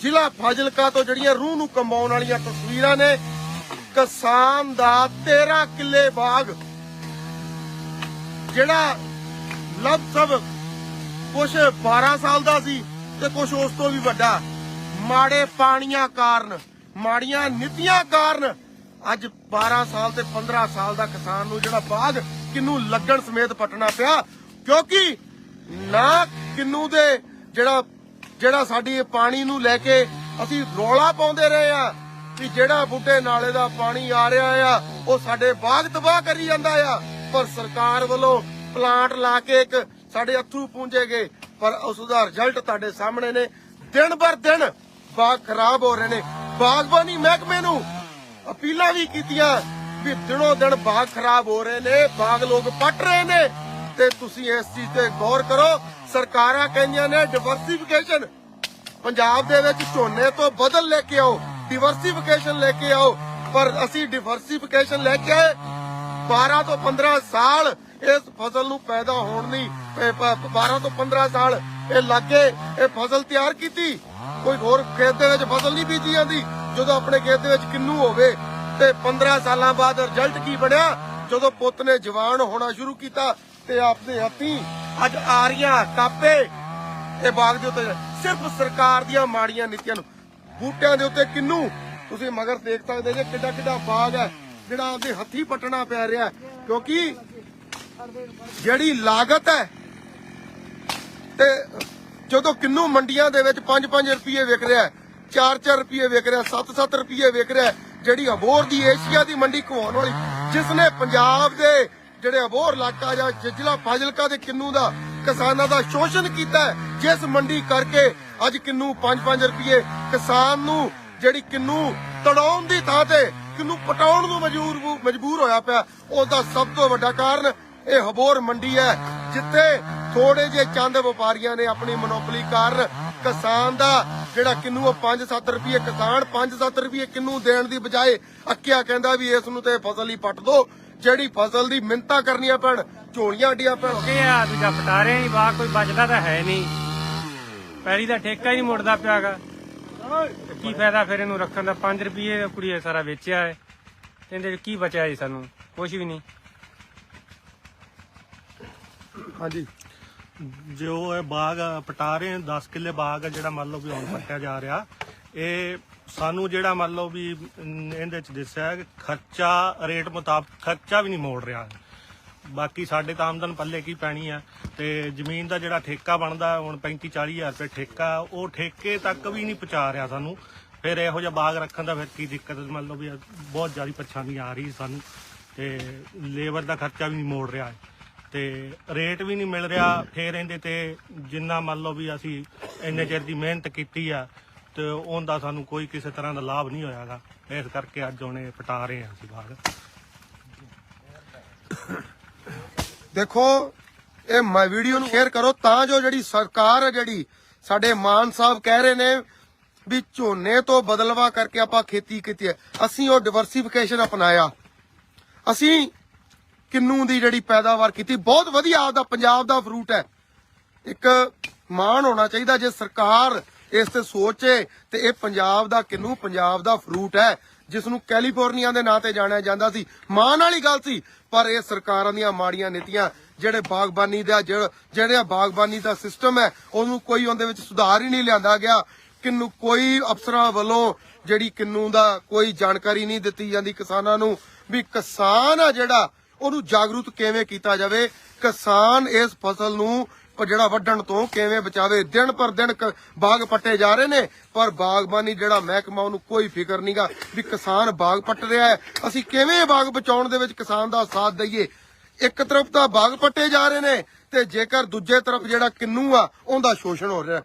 ਜ਼ਿਲ੍ਹਾ ਫਾਜ਼ਿਲਕਾ ਤੋਂ ਜਿਹੜੀਆਂ ਰੂਹ ਨੂੰ ਕੰਬਾਉਣ ਵਾਲੀਆਂ ਤਸਵੀਰਾਂ ਨੇ, ਕਿਸਾਨ ਦਾ 13 ਕਿੱਲੇ ਬਾਗ, ਜਿਹੜਾ ਲਗਭਗ ਕੁਛ 12 ਸਾਲ ਦਾ ਸੀ ਤੇ ਕੁਛ ਉਸ ਤੋਂ ਵੀ ਵੱਡਾ। ਮਾੜੇ ਪਾਣੀਆਂ ਕਾਰਨ, ਮਾੜੀਆਂ ਨੀਤੀਆਂ ਕਾਰਨ ਅੱਜ 12 ਸਾਲ ਤੇ 15 ਸਾਲ ਦਾ ਕਿਸਾਨ ਨੂੰ ਜਿਹੜਾ ਬਾਗ ਕਿੰਨੂ ਲੱਗਣ ਸਮੇਤ ਪਟਣਾ ਪਿਆ, ਕਿਉਂਕਿ ਨਾ ਕਿੰਨੂ ਦੇ ਜਿਹੜਾ ਜਿਹੜਾ ਸਾਡੀ ਪਾਣੀ ਨੂੰ ਲੈ ਕੇ ਅਸੀਂ ਰੋਲਾ ਪਾਉਂਦੇ ਰਹੇ ਆ ਕਿ ਜਿਹੜਾ ਬੁੱਢੇ ਨਾਲੇ ਦਾ ਪਾਣੀ ਆ ਰਿਹਾ ਆ, ਉਹ ਸਾਡੇ ਬਾਗ ਤਬਾਹ ਕਰੀ ਜਾਂਦਾ ਆ। ਪਰ ਸਰਕਾਰ ਵੱਲੋਂ ਪਲਾਂਟ ਲਾ ਕੇ ਇੱਕ ਸਾਡੇ ਅਥਰੂ ਪੂੰਝੇ ਗਏ, ਪਰ ਉਸ ਦਾ ਰਿਜ਼ਲਟ ਤੁਹਾਡੇ ਸਾਹਮਣੇ ਨੇ। ਦਿਨ ਬਰ ਦਿਨ ਬਾਗ ਖਰਾਬ ਹੋ ਰਹੇ ਨੇ। ਬਾਗਬਾਨੀ ਮਹਿਕਮੇ ਨੂੰ ਅਪੀਲਾਂ ਵੀ ਕੀਤੀਆਂ ਵੀ ਦਿਨੋਂ ਦਿਨ ਬਾਗ ਖਰਾਬ ਹੋ ਰਹੇ ਨੇ, ਬਾਗ ਲੋਕ ਪੱਟ ਰਹੇ ਨੇ। ਤੇ ਤੁਸੀਂ ਇਸ ਚੀਜ਼ ਤੇ ਗੌਰ ਕਰੋ, ਸਰਕਾਰਾਂ ਕਹਿੰਦੀਆਂ ਨੇ ਡਿਵਰਸਿਫਿਕੇਸ਼ਨ ਪੰਜਾਬ ਦੇ ਵਿੱਚ ਝੋਨੇ ਤੋਂ ਬਦਲ ਲੈ ਕੇ ਆਓ ਡਿਵਰਸਿਫਿਕੇਸ਼ਨ ਲੈ ਕੇ ਆਓ, ਪਰ ਅਸੀਂ ਡਿਵਰਸਿਫਿਕੇਸ਼ਨ ਲੈ ਕੇ ਆਏ। 12 ਤੋਂ 15 ਸਾਲ ਇਸ ਫਸਲ ਨੂੰ ਪੈਦਾ ਹੋਣ ਲਈ ਇਹ 12 ਤੋਂ 15 ਸਾਲ ਇਹ ਲੱਗੇ ਇਹ ਫਸਲ ਤਿਆਰ ਕੀਤੀ। ਕੋਈ ਹੋਰ ਖੇਤ ਦੇ ਵਿੱਚ ਫਸਲ ਨਹੀਂ ਬੀਜੀ ਜਾਂਦੀ, ਜਦੋਂ ਆਪਣੇ ਖੇਤ ਦੇ ਵਿੱਚ ਕਿੰਨੂ ਹੋਵੇ, ਤੇ 15 ਸਾਲਾਂ ਬਾਅਦ ਰਿਜ਼ਲਟ ਕੀ ਬਣਿਆ? ਜਦੋਂ ਪੁੱਤ ਨੇ ਜਵਾਨ ਹੋਣਾ ਸ਼ੁਰੂ ਕੀਤਾ, ਤੇ ਆਪਦੇ ਹੱਥੀ ਅੱਜ ਆਰੀਆਂ, ਕਾਪੇ, ਇਹ ਬਾਗ ਦੇ ਉੱਤੇ ਸਿਰਫ ਸਰਕਾਰ ਦੀਆਂ ਮਾੜੀਆਂ ਨੀਤੀਆਂ ਨੂੰ ਬੂਟਿਆਂ ਦੇ ਉੱਤੇ ਕਿੰਨੂ ਤੁਸੀਂ ਮਗਰ ਦੇਖ ਸਕਦੇ ਜੇ ਕਿੱਡਾ ਕਿੱਡਾ ਬਾਗ ਹੈ, ਜਿਹੜਾ ਆਪਦੇ ਹੱਥੀਂ ਪੱਟਣਾ ਪੈ ਰਿਹਾ ਹੈ। ਕਿਉਂਕਿ ਜਿਹੜੀ ਲਾਗਤ ਹੈ, ਤੇ ਜਦੋਂ ਕਿੰਨੂ ਮੰਡੀਆਂ ਦੇ ਵਿੱਚ 5-5 ਰੁਪਏ ਵਿਕ ਰਿਹਾ ਹੈ 4-4 ਰੁਪਏ ਵਿਕ ਰਿਹਾ 7-7 ਰੁਪਏ ਵਿਕ ਰਿਹਾ ਜਿਹੜੀ ਅਬੋਰ ਦੀ ਏਸ਼ੀਆ ਦੀ ਮੰਡੀ ਘਵਾਉਣ ਵਾਲੀ ਜਿਸ ਨੇ ਪੰਜਾਬ ਦੇ ਜਿਹੜੇ ਅਬੋਰ ਇਲਾਕਾ ਜਾਂ ਜ- ਜ਼ਿਲ੍ਹਾ ਫਾਜ਼ਿਲਕਾ ਦੇ ਕਿੰਨੂ ਦਾ ਕਿਸਾਨਾਂ ਦਾ ਸ਼ੋਸ਼ਣ ਕੀਤਾ ਹੈ, ਜਿਸ ਮੰਡੀ ਕਰਕੇ ਅੱਜ ਕਿੰਨੂ 5-5 ਰੁਪਏ ਕਿਸਾਨ ਨੂੰ ਜਿਹੜੀ ਕਿੰਨੂ ਤੜਾਉਣ ਦੀ ਥਾਂ ਤੇ ਕਿੰਨੂ ਪਟਾਉਣ ਨੂੰ ਮਜਬੂਰ ਮਜਬੂਰ ਹੋਇਆ ਪਿਆ ਉਹਦਾ ਸਭ ਤੋਂ ਵੱਡਾ ਕਾਰਨ ਇਹ ਹਬੋਰ ਮੰਡੀ ਹੈ ਜਿੱਥੇ ਥੋੜੇ ਜਿਹੇ ਚੰਦ ਵਪਾਰੀਆਂ ਨੇ ਆਪਣੀ ਮੋਨੋਪੋਲੀ ਕਾਰਨ ਕਿਸਾਨ ਦਾ ਜਿਹੜਾ ਕਿੰਨੂ ਉਹ 5-7 ਰੁਪਏ ਕਿਸਾਨ 5-7 ਰੁਪਏ ਕਿੰਨੂ ਦੇਣ ਦੀ ਬਜਾਏ ਅੱਕਿਆ ਕਹਿੰਦਾ ਵੀ ਇਸ ਨੂੰ ਤੇ ਫਸਲ ਹੀ ਪੱਟ ਦੋ ਜਿਹੜੀ ਫਸਲ ਦੀ ਮਿੰਤਾ ਕਰਨੀਆਂ ਪੈਣ ਝੋਲੀਆਂ ਅੱਡੀਆਂ ਪੈਣ ਕਿ ਆ ਦੂਜਾ ਪਟਾਰੇ ਨਹੀਂ ਬਾਗ ਕੋਈ ਬਚਦਾ ਤਾਂ ਹੈ ਨਹੀਂ। ਪੈਰੀ ਦਾ ਠੇਕਾ ਹੀ ਨਹੀਂ ਮੁੜਦਾ ਪਿਆਗਾ। ਕੀ ਫਾਇਦਾ ਫਿਰ ਇਹਨੂੰ ਰੱਖਣ ਦਾ? 5 ਰੁਪਏ ਕੁੜੀ ਇਹ ਸਾਰਾ ਵੇਚਿਆ ਹੈ। ਇਹਦੇ ਵਿੱਚ ਕੀ ਬਚਿਆ ਜੀ ਸਾਨੂੰ? ਕੁਝ ਵੀ ਨਹੀਂ। ਹਾਂਜੀ। ਜੋ ਇਹ ਬਾਗ ਆ, ਪਟਾ ਰਹੇ ਆ, 10 ਕਿੱਲੇ ਬਾਗ ਆ ਜਿਹੜਾ ਮੰਨ ਲਓ ਵੀ ਹੁਣ ਪੱਟਿਆ ਜਾ ਰਿਹਾ ਇਹ ਸਾਨੂੰ ਜਿਹੜਾ ਮੰਨ ਲਓ ਵੀ ਅਮ, ਇਹਦੇ ਚ ਦੱਸਿਆ ਹੈ ਕਿ ਖਰਚਾ ਰੇਟ ਮੁਤਾਬਕ ਖਰਚਾ ਵੀ ਨਹੀਂ ਮੋੜ ਰਿਹਾ। ਬਾਕੀ ਸਾਡੇ ਤਾਂ ਆਮਦਨ ਪੱਲੇ ਕੀ ਪੈਣੀ ਆ। ਤੇ ਜ਼ਮੀਨ ਦਾ ਜਿਹੜਾ ਠੇਕਾ ਬਣਦਾ, ਹੁਣ 35 40 ਹਜ਼ਾਰ ਰੁਪਏ ਠੇਕਾ, ਉਹ ਠੇਕੇ ਤੱਕ ਵੀ ਨਹੀਂ ਪਹੁੰਚਾ ਰਿਹਾ ਸਾਨੂੰ। ਫਿਰ ਇਹੋ ਜਿਹਾ ਬਾਗ ਰੱਖਣ ਦਾ ਫਿਰ ਕੀ ਦਿੱਕਤ, ਮੰਨ ਲਓ ਵੀ ਬਹੁਤ ਜ਼ਿਆਦਾ ਪਰੇਸ਼ਾਨੀ ਆ ਰਹੀ ਸਾਨੂੰ। ਤੇ ਲੇਬਰ ਦਾ ਖਰਚਾ ਵੀ ਨਹੀਂ ਮੋੜ ਰਿਹਾ ਤੇ ਰੇਟ ਵੀ ਨਹੀਂ ਮਿਲ ਰਿਹਾ, ਫੇਰ ਇਹਦੇ ਤੇ ਜਿੰਨਾ ਮੰਨ ਲਓ ਵੀ ਅਸੀਂ ਇੰਨੇ ਚਿਰ ਦੀ ਮਿਹਨਤ ਕੀਤੀ ਆ, ਤੇ ਉਹਦਾ ਸਾਨੂੰ ਕੋਈ ਕਿਸੇ ਤਰ੍ਹਾਂ ਦਾ ਲਾਭ ਨਹੀਂ ਹੋਇਆਗਾ। ਇਸ ਕਰਕੇ ਅੱਜ ਉਹਨੇ ਪਟਾ ਰਹੇ ਹਾਂ ਅਸੀਂ ਬਾਗ। ਦੇਖੋ, ਇਹ ਮੈਂ ਵੀਡੀਓ ਨੂੰ ਸ਼ੇਅਰ ਕਰੋ, ਤਾਂ ਜੋ ਜਿਹੜੀ ਸਰਕਾਰ ਹੈ, ਜਿਹੜੀ ਸਾਡੇ ਮਾਨ ਸਾਹਿਬ ਕਹਿ ਰਹੇ ਨੇ ਵੀ ਝੋਨੇ ਤੋਂ ਬਦਲਵਾ ਕਰਕੇ ਆਪਾਂ ਖੇਤੀ ਕੀਤੀ ਹੈ। ਅਸੀਂ ਉਹ ਡਿਵਰਸੀਫਿਕੇਸ਼ਨ ਅਪਣਾਇਆ। ਅਸੀਂ ਕਿੰਨੂ ਦੀ ਜਿਹੜੀ ਪੈਦਾਵਾਰ ਕੀਤੀ, ਬਹੁਤ ਵਧੀਆ ਆਪਦਾ ਪੰਜਾਬ ਦਾ ਫਰੂਟ ਹੈ। ਇੱਕ ਮਾਣ ਹੋਣਾ ਚਾਹੀਦਾ, ਜੇ ਸਰਕਾਰ ਇਸ ਤੇ ਸੋਚੇ ਤੇ ਇਹ ਪੰਜਾਬ ਦਾ ਕਿੰਨੂ ਪੰਜਾਬ ਦਾ ਫਰੂਟ ਹੈ। ਜਿਸ ਨੂੰ ਕੈਲੀਫੋਰਨੀਆ ਦੇ ਨਾਂ ਤੇ ਜਾਣਿਆ ਜਾਂਦਾ ਸੀ। ਮਾਣ ਵਾਲੀ ਗੱਲ ਸੀ, ਪਰ ਇਹ ਸਰਕਾਰਾਂ ਦੀਆਂ ਮਾੜੀਆਂ ਨੀਤੀਆਂ, ਜਿਹੜੇ ਬਾਗਬਾਨੀ ਦਾ ਜਿਹੜਾ ਬਾਗਬਾਨੀ ਦਾ ਸਿਸਟਮ ਹੈ, ਉਹਨੂੰ ਕੋਈ ਉਹਦੇ ਵਿੱਚ ਸੁਧਾਰ ਹੀ ਨਹੀਂ ਲਿਆਂਦਾ ਗਿਆ। ਕਿੰਨੂ ਕੋਈ ਅਫਸਰਾਂ ਵੱਲੋਂ ਜਿਹੜੀ ਕਿੰਨੂ ਦਾ ਕੋਈ ਜਾਣਕਾਰੀ ਨਹੀਂ ਦਿੱਤੀ ਜਾਂਦੀ ਕਿਸਾਨਾਂ ਨੂੰ ਵੀ ਕਿਸਾਨ ਆ ਜਿਹੜਾ, ਉਹਨੂੰ ਜਾਗਰੂਕ ਕਿਵੇਂ ਕੀਤਾ ਜਾਵੇ? ਕਿਸਾਨ ਇਸ ਫਸਲ ਨੂੰ ਪ- ਜਿਹੜਾ ਵੱਢਣ ਤੋਂ ਕਿਵੇਂ ਬਚਾਵੇ, ਦਿਨ ਪਰ ਦਿਨ ਬਾਗ ਪੱਟੇ ਜਾ ਰਹੇ ਨੇ, ਪਰ ਬਾਗਬਾਨੀ ਜਿਹੜਾ ਮਹਿਕਮਾ ਉਹਨੂੰ ਕੋਈ ਫਿਕਰ ਨਹੀਂਗਾ ਵੀ ਕਿਸਾਨ ਬਾਗ ਪੱਟ ਰਿਹਾ ਹੈ। ਅਸੀਂ ਕਿਵੇਂ ਬਾਗ ਬਚਾਉਣ ਦੇ ਵਿੱਚ ਕਿਸਾਨ ਦਾ ਸਾਥ ਦਈਏ? ਇੱਕ ਤਰਫ ਤਾਂ ਬਾਗ ਪੱਟੇ ਜਾ ਰਹੇ ਨੇ ਤੇ ਜੇਕਰ ਦੂਜੇ ਤਰਫ ਜਿਹੜਾ ਕਿੰਨੂ ਆ, ਉਹਦਾ ਸ਼ੋਸ਼ਣ ਹੋ ਰਿਹਾ